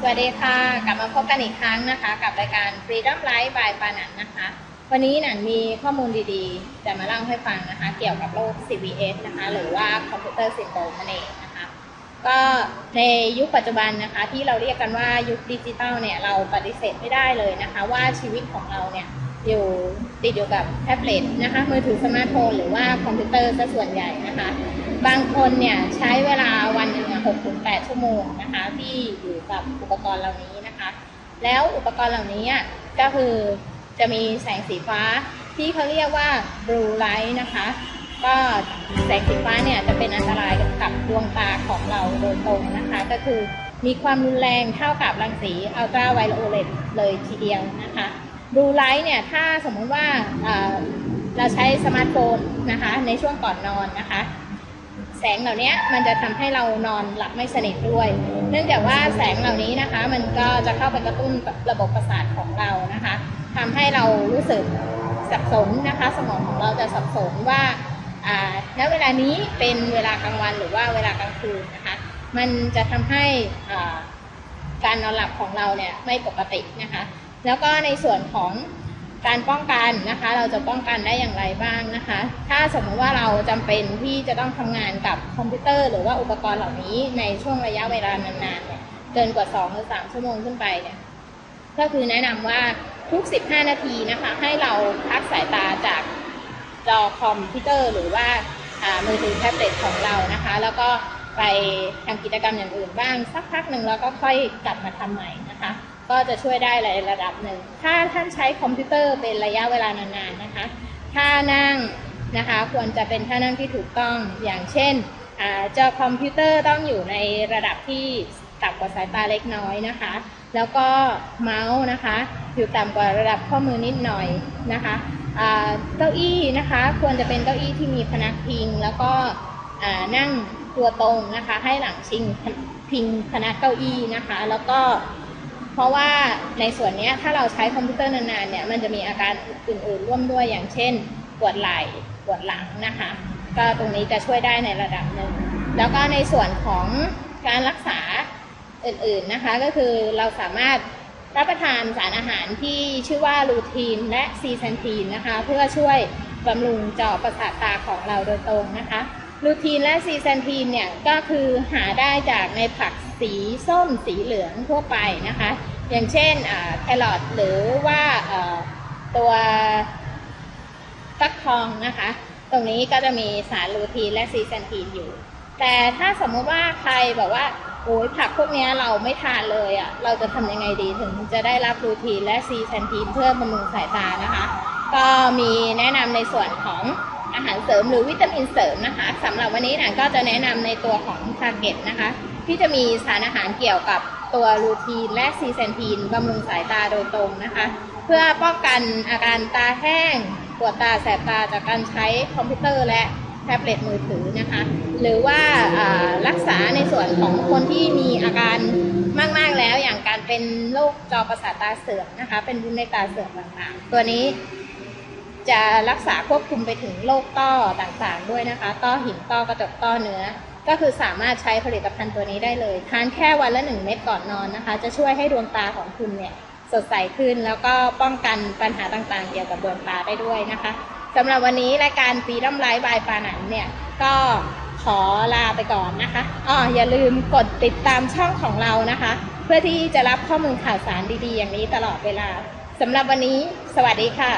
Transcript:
สวัสดีค่ะ กลับมาพบกันอีกครั้งนะคะ กับรายการ Freedom Life by ปานันนะคะ วันนี้หนันมีข้อมูลดีๆ จะมาเล่าให้ฟังนะคะ เกี่ยวกับโรค CVS นะคะ หรือว่าคอมพิวเตอร์ซินโดรมนั่นเองนะคะ ก็ในยุคปัจจุบันนะคะ ที่เราเรียกกันว่ายุคดิจิทัลเนี่ย เราปฏิเสธไม่ได้เลยนะคะ ว่าชีวิตของเราเนี่ยอยู่ติดอยู่กับแท็บเล็ตนะคะมือถือสมาร์ทโฟนหรือว่าคอมพิวเตอร์ซะส่วนใหญ่นะคะ บางคนเนี่ยใช้เวลาวันหนึ่ง หกถึงแปดชั่วโมงนะคะที่อยู่กับอุปกรณ์เหล่านี้นะคะ แล้วอุปกรณ์เหล่านี้อะก็คือจะมีแสงสีฟ้าที่เขาเรียกว่า blue light นะคะ ก็แสงสีฟ้าเนี่ยจะเป็นอันตรายกับดวงตาของเราโดยตรงนะคะ ก็คือมีความรุนแรงเท่ากับรังสีอัลตราไวโอเลตเลยทีเดียวนะคะ blue light เนี่ยถ้าสมมติว่าเราใช้สมาร์ทโฟนนะคะในช่วงก่อนนอนนะคะ แสงเหล่านี้มันจะทำให้เรานอนหลับไม่สนิทด้วย เนื่องจากว่าแสงเหล่านี้นะคะ มันก็จะเข้าไปกระตุ้นระบบประสาทของเรานะคะทำให้เรารู้สึกสับสนนะคะ สมองของเราจะสับสนว่าณเวลานี้เป็นเวลากลางวันหรือว่าเวลากลางคืนนะคะ มันจะทำให้การนอนหลับของเราเนี่ยไม่ปกตินะคะ แล้วก็ในส่วนของ การป้องกันนะคะ เราจะป้องกันได้อย่างไรบ้างนะคะ ถ้าสมมติว่าเราจำเป็นที่จะต้องทำงานกับคอมพิวเตอร์หรือว่าอุปกรณ์เหล่านี้ในช่วงระยะเวลานานๆเนี่ยเกินกว่า2หรือ3ชั่วโมงขึ้นไปเนี่ยก็คือแนะนำว่าทุก 15 นาทีนะคะ ให้เราพักสายตาจากจอคอมพิวเตอร์หรือว่ามือถือแท็บเล็ตของเรานะคะ แล้วก็ไปทำกิจกรรมอย่างอื่นบ้างสักพักหนึ่งแล้วก็ค่อยกลับมาทำใหม่นะคะ ก็จะช่วยได้ในระดับหนึ่ง ถ้าท่านใช้คอมพิวเตอร์เป็นระยะเวลานานๆนะคะท่านั่งนะคะควรจะเป็นท่านั่งที่ถูกต้องอย่างเช่นจอคอมพิวเตอร์ต้องอยู่ในระดับที่ต่ำกว่าสายตาเล็กน้อยนะคะ แล้วก็เมาส์นะคะอยู่ต่ำกว่าระดับข้อมือนิดหน่อยนะคะเก้าอี้นะคะควรจะเป็นเก้าอี้ที่มีพนักพิง แล้วก็นั่งตัวตรงนะคะให้หลังชิงพิงพนักเก้าอี้นะคะ แล้วก็ เพราะว่าในส่วนนี้ถ้าเราใช้คอมพิวเตอร์นานๆเนี่ยมันจะมีอาการอื่นๆร่วมด้วยอย่างเช่น ปวดไหล่ปวดหลังนะคะก็ตรงนี้จะช่วยได้ในระดับหนึ่งแล้วก็ในส่วนของการรักษาอื่นๆนะคะ ก็คือเราสามารถรับประทานสารอาหารที่ชื่อว่าลูทีนและซีเซนทีนนะคะ เพื่อช่วยบำรุงจอประสาทตาของเราโดยตรงนะคะ ลูทีนและซีเซนทีนเนี่ยก็คือหาได้จากในผักสีส้มสีเหลืองทั่วไปนะคะ อย่างเช่นแครอทหรือว่าตัวฟักทองนะคะ ตรงนี้ก็จะมีสารลูทีนและซีเซนทีนอยู่ แต่ถ้าสมมติว่าใครแบบว่าโอ้ยผักพวกเนี้ยเราไม่ทานเลยอะ่ะ เราจะทำยังไงดีถึงจะได้รับลูทีนและซีเซนทีนเพื่อบำรุงสายตานะคะ ก็มีแนะนำในส่วนของ อาหารเสริมหรือวิตามินเสริมนะคะสำหรับวันนี้หนันก็จะแนะนำในตัวของทาเก็ตนะคะ ที่จะมีสารอาหารเกี่ยวกับตัวลูทีนและซีเซนทีนบำรุงสายตาโดยตรงนะคะ เพื่อป้องกันอาการตาแห้งปวดตาแสบตาจากการใช้คอมพิวเตอร์และแท็บเล็ตมือถือนะคะ หรือว่าอ่ารักษาในส่วนของคนที่มีอาการมาก ๆ แล้วอย่างการเป็นโรคจอประสาทตาเสื่อมนะคะ เป็นวุ้นในตาเสื่อมต่างๆ ตัวนี้ จะรักษาควบคุมไปถึงโรคต้อต่างๆ ด้วยนะคะ ต้อหินต้อกระจกต้อเนื้อ ก็คือสามารถใช้ผลิตภัณฑ์ตัวนี้ได้เลยทานแค่วันละหนึ่งเม็ดก่อนนอนนะคะ จะช่วยให้ดวงตาของคุณเนี่ยสดใสขึ้นแล้วก็ป้องกันปัญหาต่างๆ เกี่ยวกับดวงตาได้ด้วยนะคะสำหรับวันนี้รายการฟีดัมไลฟ์บายปานันเนี่ยก็ขอลาไปก่อนนะคะอ๋ออย่าลืมกดติดตามช่องของเรานะคะ เพื่อที่จะรับข้อมูลข่าวสารดีๆ อย่างนี้ตลอดเวลาสำหรับวันนี้ สวัสดีค่ะ